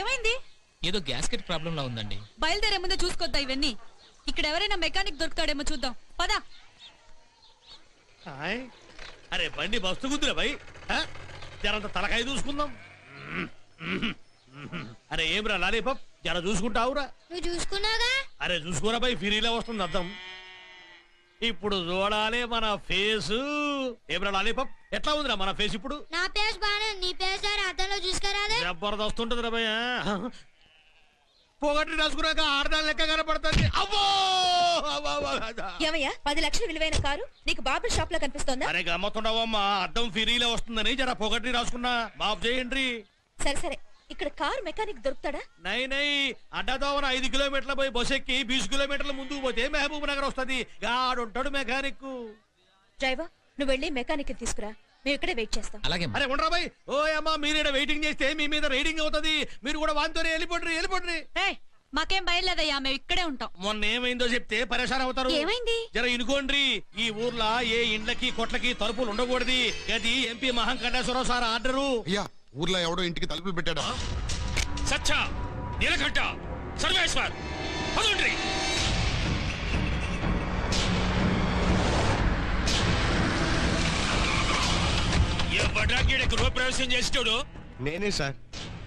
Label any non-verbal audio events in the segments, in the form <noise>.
ఏమైంది? ఏదో gasket problem లా ఉందండి. బయలుదేరే ముందే చూసుకొద్దా ఇవన్నీ? ఇక్కడ ఎవరైనా మెకానిక్ దొరుకుతాడేమో చూద్దాం. పదా. హాయ్. అరే బండి మస్తు గుద్దురా భయ్? జరంత తలకాయ చూసుకుందాం. అరే ఏం రా లాలీపాప్? జర చూసుకుంటావురా నువ్వు చూసుకున్నాగా అరే చూసుకోరా భయ్ ఫిరీలో వస్తుంది అర్థం ఇప్పుడు చూడాలి మన ఫేస్. ఏం లాలీపాప్? ఎట్లా ఉందిరా మన ఫేస్ ఇప్పుడు? నా పేస్ బాగానే. నీ పేస్ సార్ అద్దంలో చూసుకురాదే జబర్దస్త్ ఉంటుంది రా భయ్ పొగట్టి రాసుకున్నాక ఆడదాని లెక్క కనపడుతుంది. అబ్బో అబ్బో, అబ్బో, అబ్బో. ఏమయ్యా? పది లక్షలు విలువైన కారు? నీకు బాబర్ షాప్లో కనిపిస్తోందా? అరే గమ్మతుండవమ్మా అద్దం ఫిరీలో వస్తుందని జర పొగట్టి రాసుకున్నా. మాఫ్ చేయండి సరే సరే. ఇక్కడ కారు మెకానిక్ దొరుకుతాడా? నై నై. అడ్డదోవన ఐదు కిలోమీటర్ల పోయి బస్ ఎక్కి బీస్ కిలోమీటర్ల ముందుకు పోతే మహబూబ్ నగర్ వస్తుంది. గాడుంటాడు మెకానిక్ డ్రైవర్ నువ్వు వెళ్ళి మెకానిక్ తీసుకురా. మేము ఇక్కడే వెయిట్ చేస్తాం. అలాగే అరే ఉండరా బాయ్. ఓ అమ్మా మీరు ఈడ వెయిటింగ్ చేస్తే మీ మీద రైడింగ్ అవుతుంది. మీరు కూడా వాంతోనే వెళ్ళిపోండి వెళ్ళిపోండి ఏ మాకేం బయలుదేదయ్యా మేము ఇక్కడే ఉంటాం. మొన్న ఏమైందో చెప్తే పరేషాన్ అవుతారు. ఏమైంది? జర ఇనుకోండి ఈ ఊర్లో ఏ ఇండ్లకి కొట్లకి తలుపులు ఉండకూడదు. అది ఎంపీ మహంకండేశ్వరరావు సార్ ఆర్డరు. అయ్యా ఊర్లో ఎవడో ఇంటికి తలుపులు పెట్టాడా? సచ్చ నీలకంఠ సర్వేశ్వర్. పదండ్రి. ఎవడ్రాకి గృహప్రవేశం చేసేటోడు? నేనే సార్.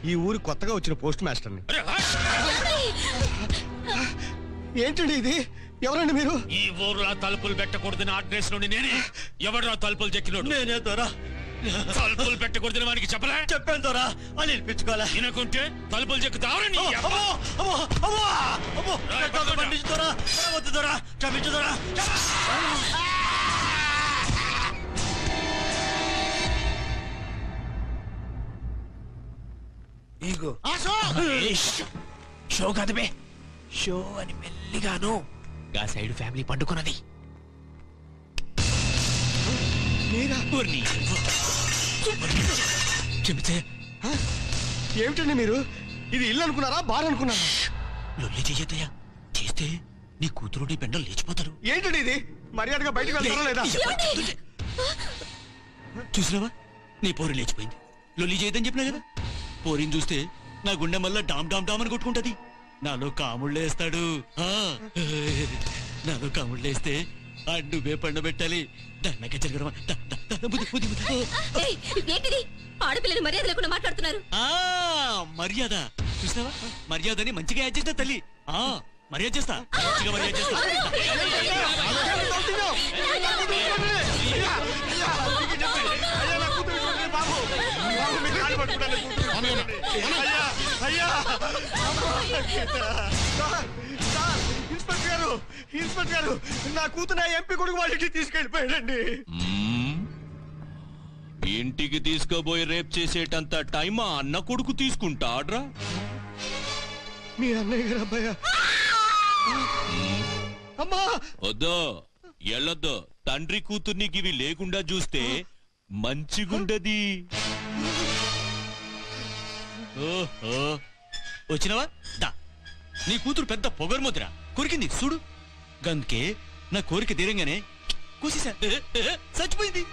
ఈ ఊరు కొత్తగా వచ్చిన పోస్ట్ మాస్టర్ని. అరే! ఏంటండి ఇది? ఎవరండి మీరు? ఈ ఊర్లో తలుపులు పెట్టకూడదని ఆర్డర్స్ నుండి నేనే. ఎవడ్రా తలుపులు చెక్కినోడు నేనే దొరా. తలుపులు పెట్టకూడదని వానికి చెప్పలే? చెప్పాను దొరా. అని వినిపించుకోలే వినకుంటే తలుపులు చెక్కుతావరా నీ అబ్బ? రాయ్, దొరా. వద్దు దొరా. క్షమించు దొరా. ఇగో ఏయ్, షో. కాదు బే. షో అని మెల్లిగాను గా సైడ్ ఫ్యామిలీ పండుకున్నది. చెబితే? ఏమిటండి మీరు? ఇది ఇల్లు అనుకున్నారా బార్ అనుకున్నారా? లొల్లి చెయ్యద్దయ్యా. చేస్తే నీ కూతురు నీ పెండలు లేచిపోతారు. ఏంటండి ఇది? మర్యాదగా బయటకు వెళ్తారా లేదా? చూసినావా? నీ పోరి లేచిపోయింది. లొల్లి చేయదని చెప్పినా కదా? పోరిని చూస్తే నా గుండె మళ్ళా డామ్ డామ్ డామ్ అని కొట్టుకుంటది నాలో కాముళ్ళేస్తాడు ఆ. నాలో కాముళ్ళేస్తే ఆ నువ్వే పండబెట్టాలి దండక జరగడం ఏంటిది ఆడపిల్లని మర్యాద లేకుండా మాట్లాడుతున్నారు ఆ మర్యాద చూసినావా మర్యాదని మంచిగా యాడ్ చేస్తా తల్లి ఆ మర్యాద చేస్తా మంచిగా మర్యాద చేస్తా సార్, ఇన్స్పెక్టర్ గారు ఇన్స్పెక్టర్ గారు నా కూతురు నా ఎంపీ కొడుకు వాళ్ళ ఇంటికి తీసుకెళ్ళిపోయాడండి. ఇంటికి తీసుకుపోయి రేప్ చేసేటంత టైం ఆ అన్న కొడుకు తీసుకుంటాడ్రా? మీ అన్నయ్య గారు అబ్బాయ? అమ్మా! వద్దో ఎల్లొద్దో తండ్రి కూతుర్ని గివి లేకుండా చూస్తే మంచిగుండది. ఓహో. వచ్చినవా? దా. నీ కూతురు పెద్ద పొగర్ముద్ర. కొరికింది చూడు. గందుకే నా కోరిక తీరంగానే కూసేశా చచ్చిపోయింది.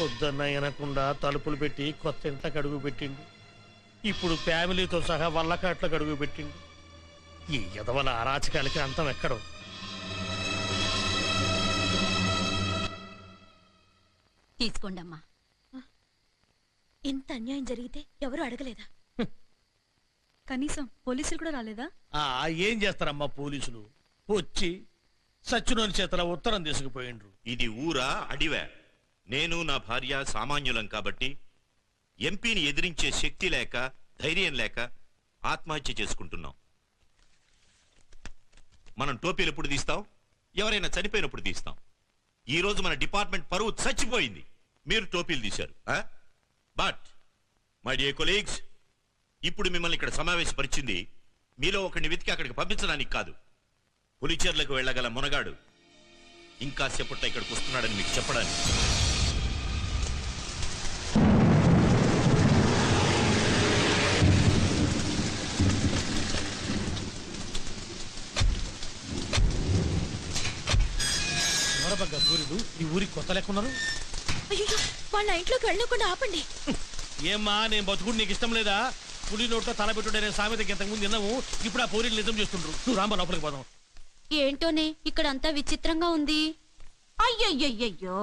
పొద్దున్న వినకుండా తలుపులు పెట్టి కొత్త ఇంట్లోకి అడుగు పెట్టిండు. ఇప్పుడు ఫ్యామిలీతో సహా వల్లకాట్లకు అడుగు పెట్టిండు ఈ ఎదవల అరాచకాలకి అంతం ఎక్కడో? తీసుకోండి అమ్మా ఇంత అన్యాయం జరిగితే ఎవరు అడగలేదా? కనీసం పోలీసులు కూడా రాలేదా? ఆ ఏం చేస్తారమ్మా పోలీసులు? వచ్చి సచ్చినోని చేతల ఉత్తరం తీసుకుపోయిండ్రు. ఇది ఊరా అడివా. నేను నా భార్య సామాన్యులం కాబట్టి ఎంపీని ఎదిరించే శక్తి లేక ధైర్యం లేక ఆత్మహత్య చేసుకుంటున్నాం. మనం టోపీలు ఎప్పుడు తీస్తాం? ఎవరైనా చనిపోయినప్పుడు తీస్తాం. ఈ రోజు మన డిపార్ట్మెంట్ పరువు చచ్చిపోయింది. మీరు టోపీలు తీశారు బట్ మై డియర్ కొలీగ్స్ ఇప్పుడు మిమ్మల్ని ఇక్కడ సమావేశపరిచింది మీలో ఒకరిని వెతికి అక్కడికి పంపించడానికి కాదు. పులిచెర్లకు వెళ్ళగల మునగాడు. ఇంకా సేపట్లో ఇక్కడికి వస్తున్నాడని మీకు చెప్పడానికి. ఎవరబగ్గా సూర్యుడు ఈ ఊరికి కొత్త లెక్కున్నారు అయ్యో వాళ్ళ ఇంట్లోకి వెళ్ళకుండా ఆపండి. ఏమ్మా నేను బతుకుడు నీకు ఇష్టం లేదా? పులి నోట్లో తల పెట్టుడనే సామెతకి ఇంతకుముందు విన్నాము. ఇప్పుడు ఆ పోరీలు నిజం చేస్తుండ్రు. నువ్వు రాంబ లోపలికి పోదాం. ఏంటోనే ఇక్కడ అంతా విచిత్రంగా ఉంది. అయ్యయ్యయ్యో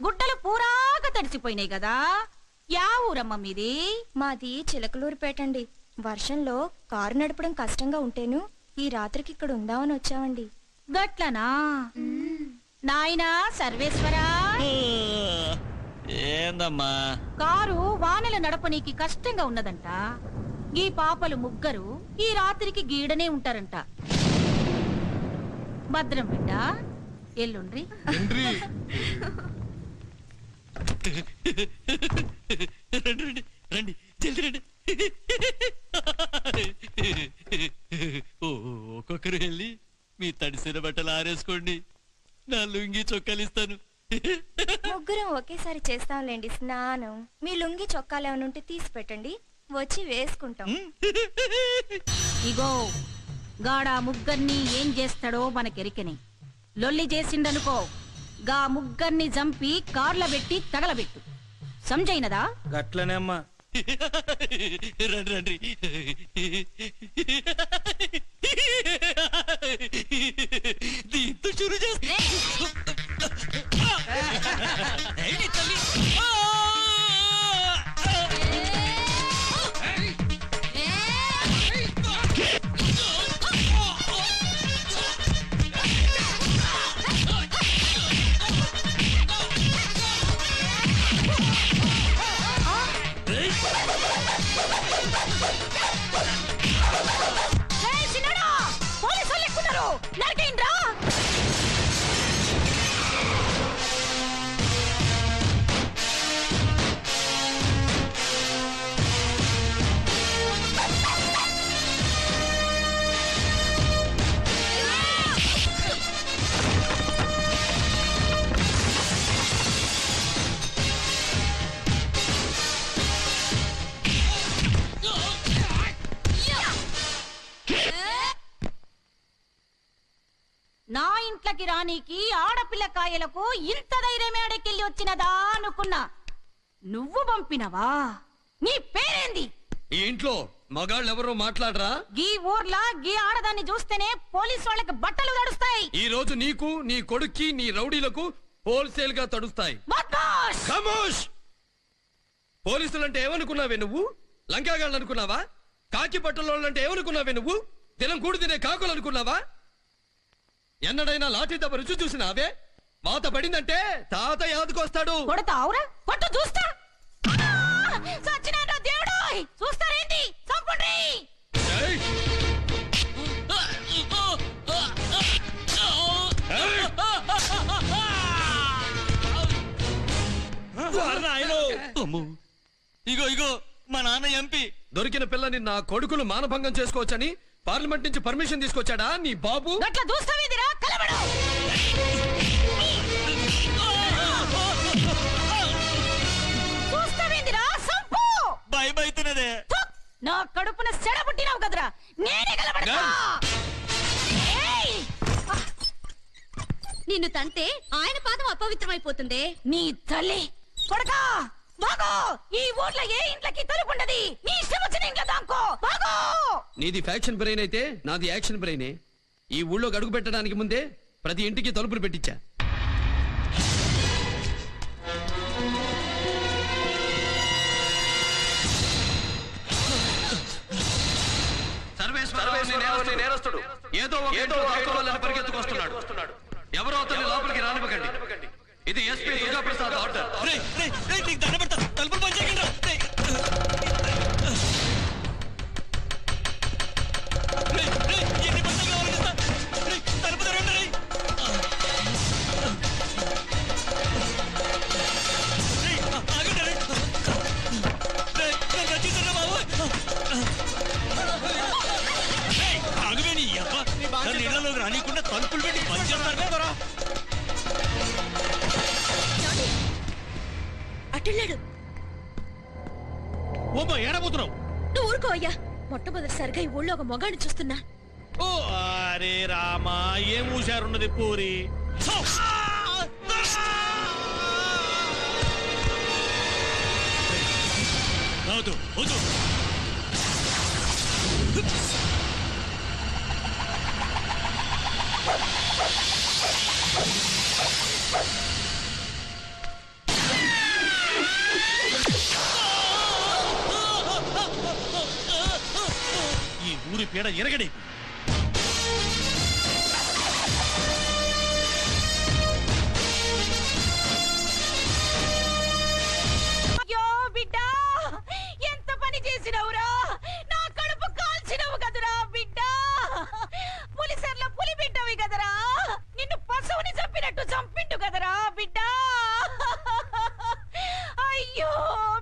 గుడ్డలు పూరాగా తడిసిపోయినాయి కదా. యా ఊరమ్మ మీది? మాది చిలకలూరుపేటండి వర్షంలో కారు నడపడం కష్టంగా ఉంటేను ఈ రాత్రికి ఇక్కడ ఉందామని వచ్చామండి. గట్లనా? నాయనా సర్వేశ్వరా. ఏందమ్మా? కారు వానల నడపనీకి కష్టంగా ఉన్నదంట. ఈ పాపలు ముగ్గురు ఈ రాత్రికి గీడనే ఉంటారంట. భద్రం బిడ్డ ఎల్లుండ్రి. రండి రండి రండి జల్ది రండి. ఓ, ఒక్కొక్కరు వెళ్ళి మీ తడిసిన బట్టలు ఆరేసుకోండి. నా లుంగి చొక్కాలిస్తాను. ముగ్గురం ఒకేసారి చేస్తాంలేండి స్నానం. మీ లుంగి చొక్కాలు ఏమైనా ఉంటే తీసి పెట్టండి. వచ్చి వేసుకుంటాం. ఇగో గాడా ముగ్గర్ని ఏం చేస్తాడో మనకెరికని. లొల్లి చేసిండనుకో గా ముగ్గర్ని చంపి కార్ల పెట్టి తగలబెట్టు. సంజైనదా గట్లనే అమ్మా. రండి రండి. Hey! <laughs> నా ఇంట్లోకి రానీకి ఆడపిల్ల కాయలకు ఇంత ధైర్యం ఏడకెళ్ళి వచ్చినదా అనుకున్నా. నువ్వు పంపినవా? నీ పేరేంది? ఈ ఇంట్లో మగాళ్ళు ఎవరో మాట్లాడరా? గీ ఊర్లా గీ ఆడదాన్ని చూస్తేనే పోలీస్ వాళ్ళకి బట్టలు తడుస్తాయి. ఈ రోజు నీకు నీ కొడుక్కి నీ రౌడీలకు హోల్సేల్గా తడుస్తాయి! ఖమోష్! పోలీసులంటే ఏమనుకున్నావే నువ్వు? లంకాగాళ్ళు అనుకున్నావా కాకి పట్టణంటే ఏమనుకున్నావే నువ్వు? దినం కూడి తినే కాకులు అనుకున్నావా ఎన్నడైనా లాఠీ దెబ్బ రుచి చూసినావే? వాత పడిందంటే తాత యాదకొస్తాడు కొడతావురా కొట్టు చూస్తా. ఆ! సచ్చినాడ్రా దేవుడు! చూస్తారేంటి? చంపండి! ఏయ్! అమ్మో. ఇగో ఇగో మా నాన్న ఎంపీ. దొరికిన పిల్లని నా కొడుకులు మానభంగం చేసుకోవచ్చని పార్లమెంట్ నుంచి పర్మిషన్ తీసుకొచ్చాడా నీ బాబు? చూస్తావేందిరా భయం అవుతున్నదే థు! నా కడుపున సెడ పుట్టినావు కదరా. నేనే కలబడతా ఏయ్! నిన్ను తంతే ఆయన పాదం అపవిత్రమైపోతుందే. నీ తల్లి. కొడకా! బాగో! ఈ ఊర్లో ఏ ఇంట్లోకి తలుపుండది? నీ ఇష్టం వచ్చిన ఇంట్లో దాంకో. బాగో! నీది ఫ్యాక్షన్ బ్రెయిన్ అయితే నాది యాక్షన్ బ్రెయినే. ఈ ఊళ్ళో అడుగు పెట్టడానికి ముందే ప్రతి ఇంటికి తలుపులు పెట్టించా. నేరస్తుడు? ఏదో ఏదో వాళ్ళని పరిగెత్తుకొస్తున్నాడు. ఎవరో అతన్ని లోపలికి రానివ్వకండి. ఇది ఎస్పీ దుర్గాప్రసాద్ ఆర్డర్. తలుపులు బంద్ మొగాడు చూస్తున్నా. ఓ అరే రామా ఏం హుషారున్నది పూరి?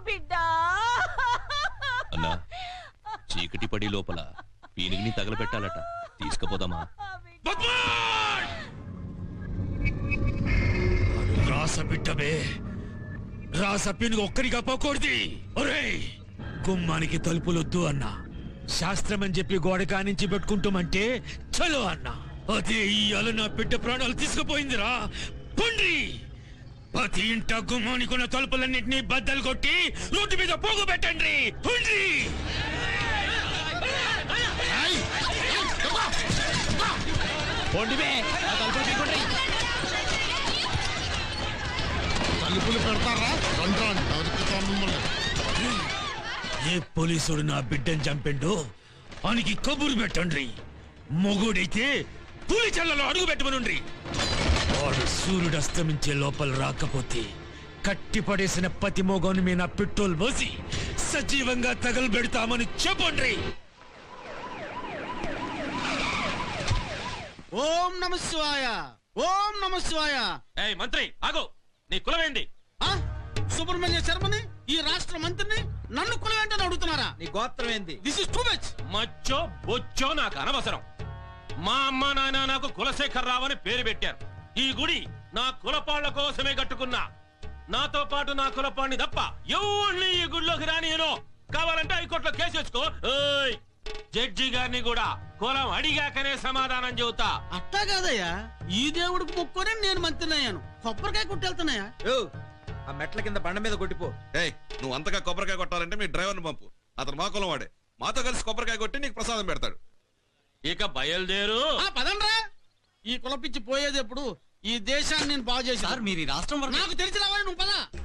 బిడ్డ. అన్నా చీకటి పడి లోపల పీనిగిని తగలబెట్టాలట. తీసుకుపోదామా? రాస బిడ్డమే! రాస ఒక్కరిగా పోకూడది! ఒరేయ్! గుమ్మానికి తలుపులొద్దు అన్నా. శాస్త్రం అని చెప్పి గోడ కానించి పెట్టుకుంటామంటే చలో అన్నా. అదే ఇయ్యాల నా బిడ్డ ప్రాణాలు తీసుకుపోయిందిరా. పండ్రి! ప్రతి ఇంట గుమ్మానికి ఉన్న తలుపులన్నింటినీ బద్దలు కొట్టి రోడ్డు మీద పోగు పెట్టండి తలుపులు పెడతారా? రండ్రా ఏ పోలీసుడు నా బిడ్డను చంపిండో? వానికి కబురు పెట్టండి మొగుడైతే పులి చల్లలో అడుగు పెట్టమనుండ్రి. వాడు సూర్యుడు అస్తమించే లోపల రాకపోతే కట్టి పడేసిన పతి మోగాన్ని మీ నా పెట్రోల్ పోసి సజీవంగా తగలబెడతామని చెప్పండి ఓం నమ శివాయ. ఓం నమ శివాయ. ఏయ్ మంత్రి ఆగో. నీ కులమేంది? ఆ? సుబ్రహ్మణ్య శర్మని ఈ రాష్ట్ర మంత్రిని నన్ను కులవేంటని అడుగుతున్నారా? నీ గోత్రం ఏంది దిస్ ఇస్ టూ మచ్ మచ్చో బొచ్చో నాకు అనవసరం. మా అమ్మ నాయన నాకు కులశేఖర్ రావు అని పేరు పెట్టారు. ఈ గుడి నా కులపాళ్ళ కోసమే కట్టుకున్నా. నాతో పాటు నా కులపాడిని తప్ప ఎవరిని ఈ గుడిలోకి రానియను? కావాలంటే హైకోర్టులో కేసు వేసుకో. జడ్జి గారిని కూడా కులం అడిగాకనే సమాధానం చెబుతా. అట్టా కాదయ్యా. ఈ దేవుడికి మొక్కొని నేను మంత్రిని అయ్యాను కొబ్బరికాయ కొట్టెళ్తున్నాయా? ఆ మెట్ల కింద బండ మీద కొట్టిపో. ఏయ్ నువ్వు అంతగా కొబ్బరికాయ కొట్టాలంటే మీ డ్రైవర్ని పంపు. అతను మా కులం వాడే. మాతో కలిసి కొబ్బరికాయ కొట్టి నీకు ప్రసాదం పెడతాడు. ఇక బయలుదేరు. ఆ పదండ్రా. ఈ కులపిచ్చి పోయేది ఎప్పుడు? ఈ దేశాన్ని నేను బాగు సార్ మీరు ఈ రాష్ట్రం వరకు నాకు తెలిసిన వాడు నువ్వు పద.